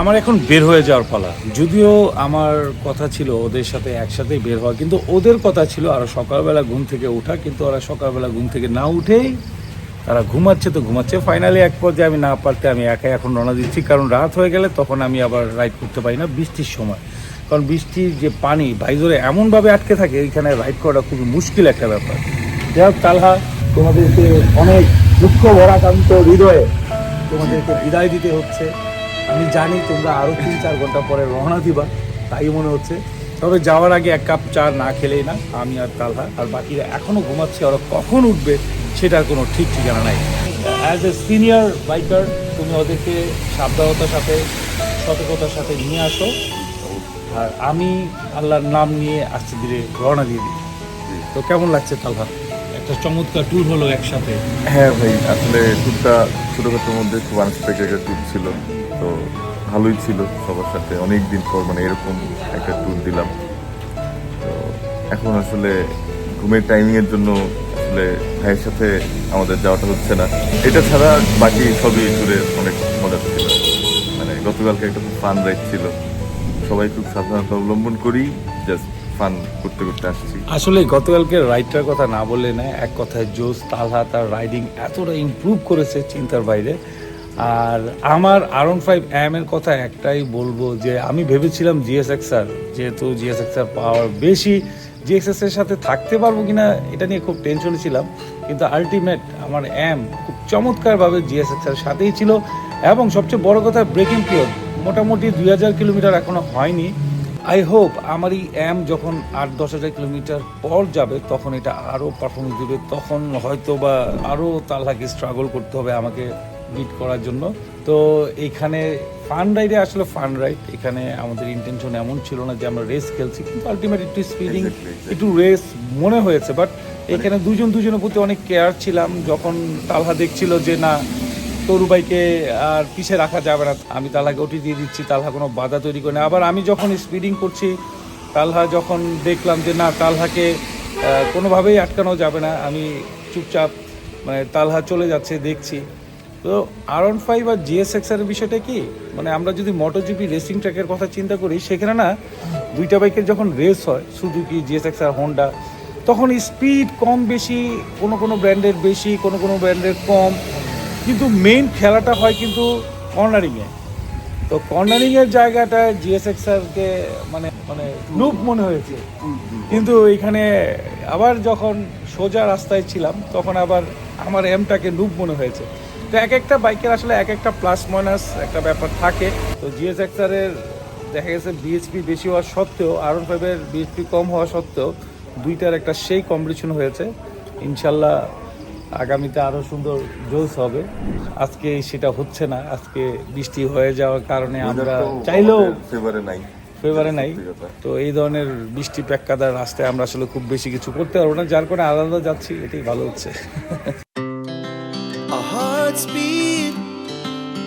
আমার এখন বের হয়ে যাওয়ার পালা। যদিও আমার কথা ছিল ওদের সাথে একসাথেই বের হওয়া, কিন্তু ওদের কথা ছিল আরও সকালবেলা ঘুম থেকে ওঠা, কিন্তু ওরা সকালবেলা ঘুম থেকে না উঠেই তারা ঘুমাচ্ছে তো ঘুমাচ্ছে। ফাইনালি এক পর্যায়ে আমি না পারতে আমি একাই এখন রওনা দিচ্ছি, কারণ রাত হয়ে গেলে তখন আমি আবার রাইড করতে পারি না বৃষ্টির সময়। কারণ বৃষ্টির যে পানি ভাইজোরে এমনভাবে আটকে থাকে, এইখানে রাইড করাটা খুবই মুশকিল একটা ব্যাপার। যাই হোক, তালহা, তোমাদেরকে অনেক দুঃখ ভরাকান্ত হৃদয়ে তোমাদেরকে বিদায় দিতে হচ্ছে। আমি জানি তোমরা আরও তিন চার ঘণ্টা পরে রওনা দিবা তাই মনে হচ্ছে। তবে যাওয়ার আগে এক কাপ চা না খেলেই না আমি আর তালহা আর বাকিরা এখনও ঘুমাচ্ছে ওরা কখন উঠবে সেটার কোনো ঠিক ঠিকানা নাই। অ্যাজ এ সিনিয়র বাইকার তুমি ওদেরকে সাবধানতার সাথে সতর্কতার সাথে নিয়ে আসো। আর আমি আল্লাহর নাম নিয়ে আস্তে ধীরে রওনা দিয়ে দিই। তো কেমন লাগছে তালহা একটা চমৎকার ট্যুর হলো একসাথে। হ্যাঁ ভাই আসলে ট্যুরটা ছোটোখাটোর মধ্যে খুব আনএক্সপেক্টেড একটা ট্যুর ছিল। তো ভালোই ছিল সবার সাথে। অনেক দিন পর মানে এরকম একটা ট্যুর দিলাম। তো এখন আসলে ঘুমের টাইমিংয়ের জন্য আসলে ভাইয়ের সাথে আমাদের যাওয়াটা হচ্ছে না। এটা ছাড়া বাকি সবই ট্যুরে অনেক মজা ছিল। মানে গতকালকে একটা খুব ফান রাইড ছিল। সবাই খুব সাবধানতা অবলম্বন করি জাস্ট ফান করতে করতে আসছি। আসলে গতকালকে রাইডটার কথা না বললে না, এক কথায় জোস তালহা তার রাইডিং এতটা ইমপ্রুভ করেছে চিন্তার বাইরে। আর আমার আর আরন ফাইভ এম এর কথা একটাই বলব যে, আমি ভেবেছিলাম জিএসএক্স আর যেহেতু জিএসএক্স আর পাওয়ার বেশি জিএসএক্স এর সাথে থাকতে পারব কিনা এটা নিয়ে খুব টেনশনে ছিলাম। কিন্তু আলটিমেট আমার এম খুব চমৎকারভাবে জিএসএক্স এর সাথেই ছিল। এবং সবচেয়ে বড় কথা ব্রেকিং পিরিয়ড মোটামুটি দুই হাজার কিলোমিটার এখনও হয়নি। আই হোপ আমার এই অ্যাম যখন আট দশ হাজার কিলোমিটার পর যাবে, তখন এটা আরও পারফরমেন্স দেবে। তখন হয়তো বা আরও তাল্লাকে স্ট্রাগল করতে হবে আমাকে। বিট করার জন্য। তো এইখানে ফান রাইডে আসলে ফান রাইড এখানে আমাদের ইন্টেনশন এমন ছিল না যে আমরা রেস খেলছি কিন্তু আলটিমেট একটু স্পিডিং. একটু রেস মনে হয়েছে বাট এখানে দুজন দুজনের প্রতি অনেক কেয়ার ছিলাম যখন তালহা দেখছিল যে না তরুবাইকে আর পিছে রাখা যাবে না আমি তালহাকে ওটি দিয়ে দিচ্ছি তালহা কোনো বাধা তৈরি করে না। আবার আমি যখন স্পিডিং করছি তালহা যখন দেখলাম যে না তালহাকে কোনোভাবেই আটকানো যাবে না আমি চুপচাপ মানে তালহা চলে যাচ্ছে দেখছি। তো আর ওয়ান ফাইভ আর জিএসএক্স এর বিষয়টা কি? মানে আমরা যদি মোটোজিপি রেসিং ট্র্যাকের কথা চিন্তা করি, সেখানে না দুইটা বাইকের যখন রেস হয় সুজুকি জিএসএক্স আর হোন্ডা তখন স্পিড কম বেশি, কোনো কোনো ব্র্যান্ডের বেশি, কোনো কোনো ব্র্যান্ডের কম। কিন্তু মেইন খেলাটা হয় কিন্তু কর্নারিংয়ে তো কর্নারিংয়ের জায়গাটা জিএসএক্সআরকে মানে মানে লুপ মনে হয়েছে। কিন্তু এখানে আবার যখন সোজা রাস্তায় ছিলাম, তখন আবার আমার এমটাকে লুপ মনে হয়েছে। তো এক একটা বাইকের আসলে এক একটা প্লাস মাইনাস একটা ব্যাপার থাকে। তো জিএস এর দেখা গেছে বিএসপি বেশি হওয়া সত্ত্বেও আর ফাইভের বিএসপি কম হওয়া সত্ত্বেও দুইটার একটা সেই কম্পিটিশন হয়েছে। ইনশাল্লাহ আগামীতে আরও সুন্দর জোস হবে। আজকে সেটা হচ্ছে না আজকে বৃষ্টি হয়ে যাওয়ার কারণে আমরা চাইলেও ফেভারে নাই। ফেভারে নাই। তো এই ধরনের বৃষ্টি প্যাক্কাদার রাস্তায় আমরা আসলে খুব বেশি কিছু করতে পারব না যার কারণে আলাদা যাচ্ছি এটাই ভালো হচ্ছে।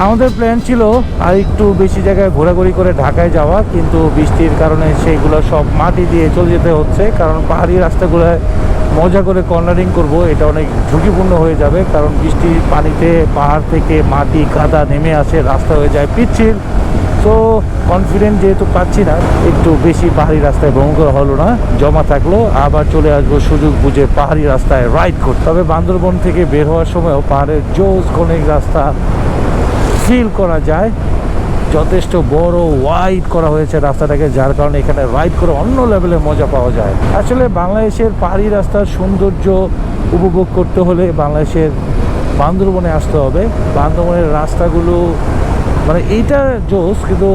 আমাদের প্ল্যান ছিল আর একটু বেশি জায়গায় ঘোরাঘুরি করে ঢাকায় যাওয়া, কিন্তু বৃষ্টির কারণে সেইগুলো সব মাটি দিয়ে চলে যেতে হচ্ছে। কারণ পাহাড়ি রাস্তাগুলোয় মজা করে কর্নারিং করব, এটা অনেক ঝুঁকিপূর্ণ হয়ে যাবে। কারণ বৃষ্টির পানিতে পাহাড় থেকে মাটি কাদা নেমে আসে, রাস্তা হয়ে যায় পিচ্ছিল। তো কনফিডেন্ট যেহেতু পাচ্ছি না, একটু বেশি পাহাড়ি রাস্তায় ভ্রমণ করা হলো না, জমা থাকল। আবার চলে আসব সুযোগ বুঝে পাহাড়ি রাস্তায় রাইড করতে। তবে বান্দরবন থেকে বের হওয়ার সময়ও পাহাড়ের জোস অনেক রাস্তা ফিল করা যায়। যথেষ্ট বড় ওয়াইড করা হয়েছে রাস্তাটাকে, যার কারণে এখানে রাইড করে অন্য লেভেলে মজা পাওয়া যায়। আসলে বাংলাদেশের পাহাড়ি রাস্তার সৌন্দর্য উপভোগ করতে হলে বাংলাদেশের বান্দরবনে আসতে হবে। বান্দরবনের রাস্তাগুলো মানে এইটা জোস কিন্তু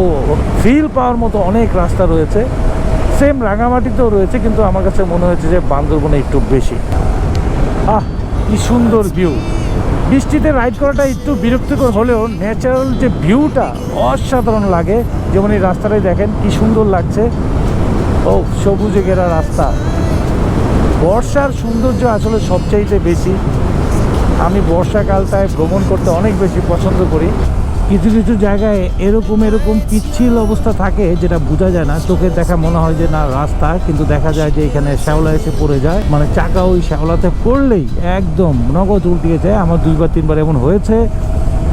ফিল পাওয়ার মতো অনেক রাস্তা রয়েছে। সেম রাঙামাটিতেও রয়েছে, কিন্তু আমার কাছে মনে হয়েছে যে বান্দরবনে একটু বেশি। আহ, কি সুন্দর ভিউ বৃষ্টিতে রাইড করাটা একটু বিরক্তিকর হলেও ন্যাচারাল যে ভিউটা অসাধারণ লাগে। যেমন এই রাস্তাটাই দেখেন, কি সুন্দর লাগছে। ও, সবুজে ঘেরা রাস্তা। বর্ষার সৌন্দর্য আসলে সবচাইতে বেশি। আমি বর্ষাকালটায় ভ্রমণ করতে অনেক বেশি পছন্দ করি। কিছু কিছু জায়গায় এরকম এরকম পিচ্ছিল অবস্থা থাকে যেটা বোঝা যায় না। চোখে দেখা মনে হয় যে না, রাস্তা, কিন্তু দেখা যায় যে এখানে শ্যাওলা এসে পড়ে যায়। মানে চাকা ওই শ্যাওলাতে পড়লেই একদম নগদ উল্টিয়ে যায়। আমার দুইবার, তিনবার এমন হয়েছে।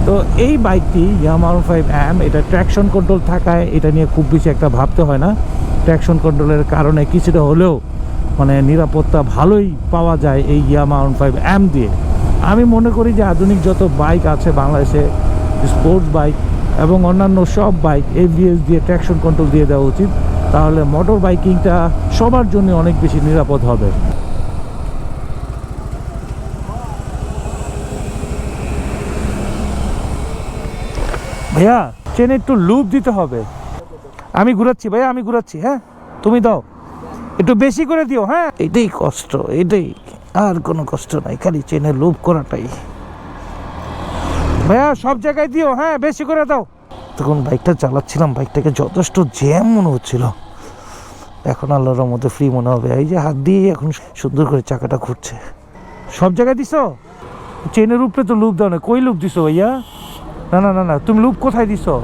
তো এই বাইকটি ইয়ামার ফাইভ অ্যাম এটা ট্র্যাকশন কন্ট্রোল থাকায় এটা নিয়ে খুব বেশি একটা ভাবতে হয় না। ট্র্যাকশন কন্ট্রোলের কারণে কিছুটা হলেও মানে নিরাপত্তা ভালোই পাওয়া যায় এই ইয়ামা ফাইভ অ্যাম দিয়ে। আমি মনে করি যে আধুনিক যত বাইক আছে বাংলাদেশে স্পোর্টস বাইক এবং অন্যান্য সব বাইক এবিএস দিয়ে ট্র্যাকশন কন্ট্রোল দিয়ে দেওয়া উচিত। তাহলে মোটর বাইকিংটা সবার জন্য অনেক বেশি নিরাপদ হবে। ভাইয়া চেনে একটু লুপ দিতে হবে। আমি ঘুরাচ্ছি ভাইয়া, আমি ঘুরাচ্ছি হ্যাঁ? তুমি দাও। একটু বেশি করে দিও হ্যাঁ? এটাই কষ্ট, এটাই আর কোনো কষ্ট নাই, খালি চেনে লুপ করাটাই। ভাইয়া, সব জায়গায় দিও হ্যাঁ বেশি করে দাও। তখন বাইকটা চালাচ্ছিলাম, বাইকটাকে যথেষ্ট জ্যাম মনে হচ্ছিল। এখন আল্লাহর মধ্যে ফ্রি মনে হবে। এই যে হাত দিয়ে এখন সুন্দর করে চাকাটা ঘুরছে। সব জায়গায় দিছো? চেনের উপরে তো লুপ দাও না। কই লুপ দিছো ভাইয়া? না না না না, তুমি লুপ কোথায় দিছো?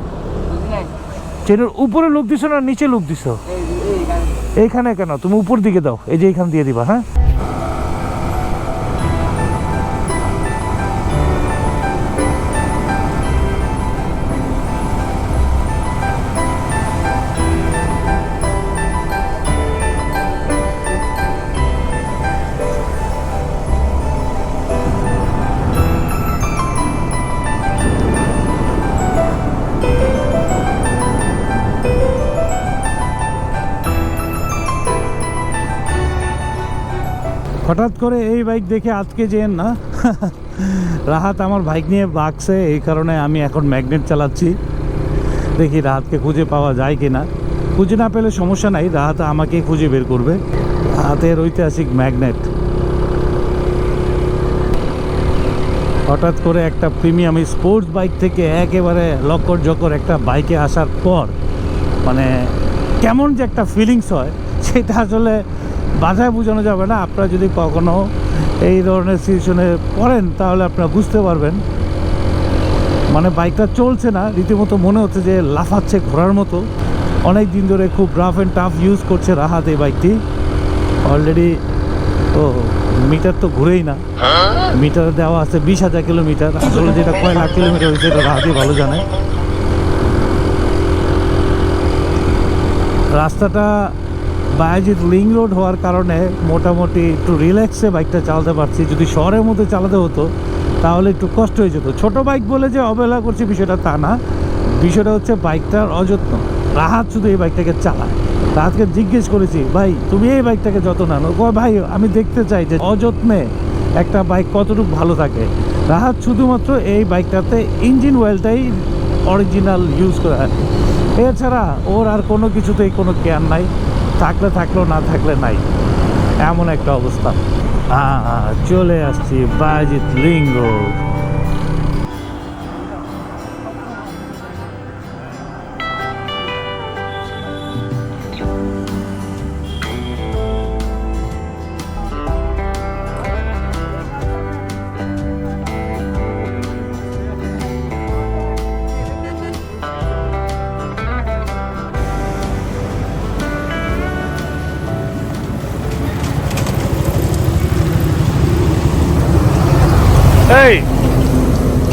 চেনের উপরে লুপ দিছো না নিচে লুপ দিছো? এইখানে কেন? তুমি উপর দিকে দাও। এই যে এইখান দিয়ে দিবা হ্যাঁ? হঠাৎ করে এই বাইক দেখে আজকে যেন না, রাহাত আমার বাইক নিয়ে বাগছে, এই কারণে আমি এখন ম্যাগনেট চালাচ্ছি। দেখি রাহাতকে খুঁজে পাওয়া যায় কি না খুঁজে না পেলে সমস্যা নাই, রাহাত আমাকে খুঁজে বের করবে। হাতের ঐতিহাসিক ম্যাগনেট। হঠাৎ করে একটা প্রিমিয়াম স্পোর্টস বাইক থেকে একেবারে লক্কর জকর একটা বাইকে আসার পর মানে কেমন যে একটা ফিলিংস হয়, সেটা আসলে বাধায় বোঝানো যাবে না। আপনারা যদি কখনো এই ধরনের সিচুয়েশনে পড়েন, তাহলে আপনারা বুঝতে পারবেন। মানে বাইকটা চলছে না, রীতিমতো মনে হচ্ছে যে লাফাচ্ছে ঘোরার মতো। অনেক দিন ধরে খুব রাফ অ্যান্ড টাফ ইউজ করছে রাহাত এই বাইকটি। অলরেডি ও মিটার তো ঘুরেই না। মিটার দেওয়া আছে বিশ হাজার কিলোমিটার আসলে যেটা কয় লাখ কিলোমিটার হয়েছে, এটা রাহাতই ভালো জানে। রাস্তাটা বায়াজিৎ লিং রোড হওয়ার কারণে মোটামুটি একটু রিল্যাক্সে বাইকটা চালাতে পারছি। যদি শহরের মধ্যে চালাতে হতো, তাহলে একটু কষ্ট হয়ে যেত। ছোট বাইক বলে যে অবহেলা করছি বিষয়টা তা না। বিষয়টা হচ্ছে বাইকটার অযত্ন। রাহাত শুধু এই বাইকটাকে চালায়। রাহাতকে জিজ্ঞেস করেছি, ভাই, তুমি এই বাইকটাকে যত্ন নানো ভাই, আমি দেখতে চাই যে অযত্নে একটা বাইক কতটুকু ভালো থাকে। রাহাত শুধুমাত্র এই বাইকটাতে ইঞ্জিন অয়েলটাই অরিজিনাল ইউজ করা হয় এছাড়া ওর আর কোনো কিছুতেই কোনো কেয়ার নাই। থাকলে থাকল না থাকলে নাই। এমন একটা অবস্থা। চলে আসছি বাজিত লিঙ্গ। এই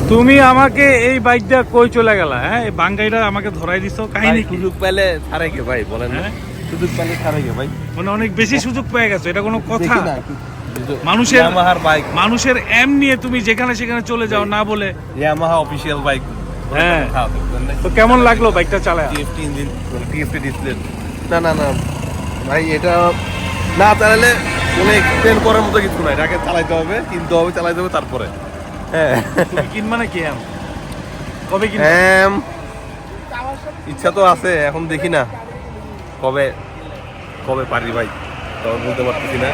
তুমি আমাকে এই বাইকটা কই চলে গেলা হ্যাঁ? এই বাঙ্গাইটা আমাকে ধরাই দিছো কাহিনী সুযোগ পেলে ছাড়াই গে ভাই বলেন না। হ্যাঁ? সুযোগ পেলে ছাড়াই গে ভাই। মানে অনেক বেশি সুযোগ পেয়ে গেছো এটা কোনো কথা। মানুষের ইয়ামাহার বাইক। মানুষের এম নিয়ে তুমি যেখানে সেখানে চলে যাও না বলে। Yamaha official bike. হ্যাঁ। তো কেমন লাগল বাইকটা চালায়? টিএফটি ইঞ্জিন টিএফটি ডিসপ্লে না না না ভাই এটা না চালালে কোনো এক্সপ্লেন করার মতো কিছু নাই। এটাকে চালাইতে হবে কিনতে হবে চালাইতে হবে তারপরে। হ্যাঁ কিনবা কবে কিনবা? ইচ্ছা তো আছে এখন দেখি না। কবে কবে পারি ভাই? বলতে পারতেছি না।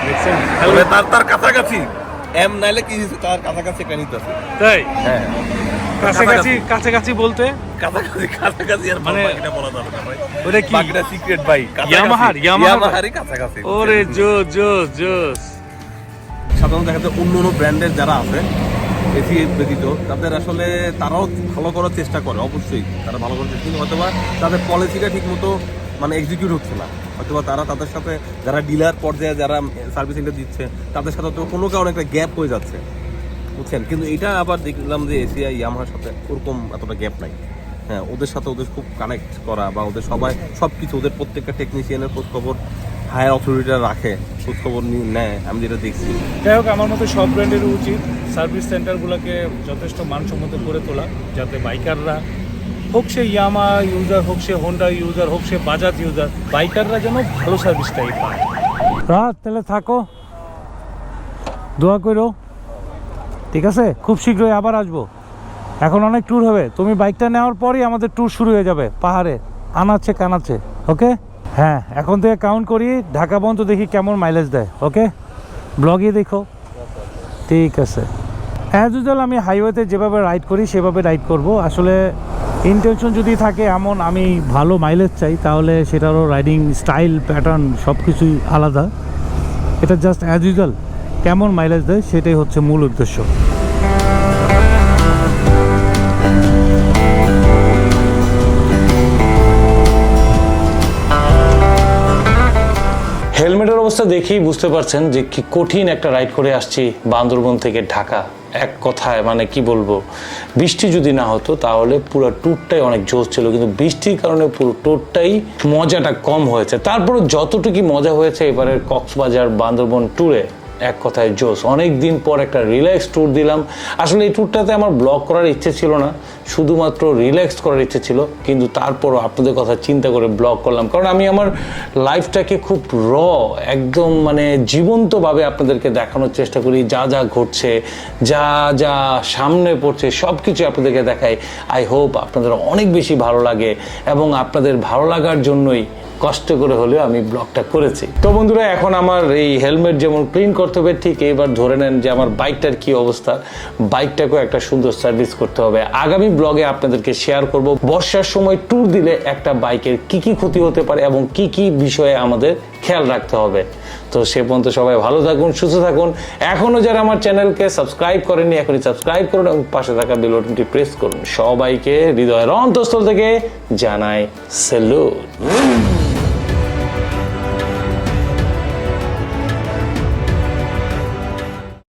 তবে তার তার কাছাকাছি। এম নাইলে কি তার কাছাকাছি একটা নিতে আছে। তাই? হ্যাঁ। কাছাকাছি কাছাকাছি। বলতে? কাছাকাছি কাছাকাছি আর মানে- বাকিটা বলা যাবে না ভাই। ওটা কি? বাকিটা সিক্রেট ভাই। ইয়ামাহার, ইয়ামাহার। ইয়ামাহারই কাছাকাছি। ওরে জোস জোস জোস। সাধারণত দেখা যায় অন্য অন্য ব্র্যান্ডের যারা আছে এসি ব্যতীত, তাদের আসলে তারাও ভালো করার চেষ্টা করে, অবশ্যই। তারা ভালো করার চেষ্টা করে। হয়তো বা তাদের পলিসিটা ঠিক মতো মানে এক্সিকিউট হচ্ছে না। হয়তো বা তারা তাদের সাথে, যারা ডিলার পর্যায়ে যারা সার্ভিসিংটা দিচ্ছে, তাদের সাথে তো কোনো কারণে একটা গ্যাপ হয়ে যাচ্ছে। বুঝছেন? কিন্তু এটা আবার দেখলাম যে এসিআই ইয়ামাহার সাথে ওরকম এতটা গ্যাপ নাই। হ্যাঁ ওদের সাথে ওদের খুব কানেক্ট করা বা ওদের সবাই সব কিছু ওদের প্রত্যেকটা টেকনিশিয়ানের খোঁজ খবর হায়ার অথরিটিরা রাখে খোঁজ খবর নিয়ে নেয় আমি যেটা দেখছি। যাই হোক আমার মতে সব ব্র্যান্ডের উচিত সার্ভিস সেন্টারগুলোকে যথেষ্ট মানসম্মত করে তোলা যাতে বাইকাররা হোক সে ইয়ামা ইউজার হোক সে হোন্ডা ইউজার হোক সে বাজাজ ইউজার বাইকাররা যেন ভালো সার্ভিসটাই পায়। রাত তাহলে থাকো। দোয়া করো। ঠিক আছে? খুব শীঘ্রই আবার আসব। এখন অনেক ট্যুর হবে। তুমি বাইকটা নেওয়ার পরই আমাদের ট্যুর শুরু হয়ে যাবে। পাহাড়ে। আনাচ্ছে কানাচ্ছে ওকে হ্যাঁ এখন থেকে কাউন্ট করি, ঢাকা পর্যন্ত দেখি কেমন মাইলেজ দেয় ওকে ব্লগে দেখো। ঠিক আছে। অ্যাজ ইউজুয়াল আমি হাইওয়েতে যেভাবে রাইড করি, সেভাবে রাইড করব। আসলে ইন্টেনশন যদি থাকে এমন আমি ভালো মাইলেজ চাই, তাহলে সেটারও রাইডিং স্টাইল প্যাটার্ন সব কিছুই আলাদা। এটা জাস্ট অ্যাজ ইউজুয়াল কেমন মাইলেজ দেয়, সেটাই হচ্ছে মূল উদ্দেশ্য। অবস্থা দেখেই বুঝতে পারছেন যে কি কঠিন একটা রাইড করে আসছি বান্দরবন থেকে ঢাকা। এক কথায় মানে কি বলব? বৃষ্টি যদি না হতো তাহলে পুরো ট্যুরটাই অনেক জোর ছিল, কিন্তু বৃষ্টির কারণে পুরো ট্যুরটাই মজাটা কম হয়েছে। তারপরে যতটুকু মজা হয়েছে এবারের কক্সবাজার বান্দরবন ট্যুরে এক কথায় জোস অনেক দিন পর একটা রিল্যাক্স ট্যুর দিলাম। আসলে এই ট্যুরটাতে আমার ব্লগ করার ইচ্ছে ছিল না। শুধুমাত্র রিল্যাক্স করার ইচ্ছে ছিল। কিন্তু তারপরও আপনাদের কথা চিন্তা করে ব্লগ করলাম। কারণ আমি আমার লাইফটাকে খুব র একদম মানে জীবন্তভাবে আপনাদেরকে দেখানোর চেষ্টা করি। যা যা ঘটছে, যা যা সামনে পড়ছে সব কিছু আপনাদেরকে দেখাই। আই হোপ আপনাদের অনেক বেশি ভালো লাগে এবং আপনাদের ভালো লাগার জন্যই কষ্ট করে হলেও আমি ব্লগটা করেছি। তো বন্ধুরা, এখন আমার এই হেলমেট যেমন ক্লিন করতে হবে, ঠিক এবার ধরে নেন যে আমার বাইকটার কি অবস্থা। বাইকটাকেও একটা সুন্দর সার্ভিস করতে হবে। আগামী ব্লগে আপনাদেরকে শেয়ার করব, বর্ষার সময় ট্যুর দিলে একটা বাইকের কি কি ক্ষতি হতে পারে এবং কি কি বিষয়ে আমাদের খেয়াল রাখতে হবে। তো সে পর্যন্ত সবাই ভালো থাকুন, সুস্থ থাকুন। এখনও যারা আমার চ্যানেলকে সাবস্ক্রাইব করেনি এখনই সাবস্ক্রাইব করুন এবং পাশে থাকা বেল প্রেস করুন। সবাইকে হৃদয়ের অন্তঃস্থল থেকে জানাই স্যালুট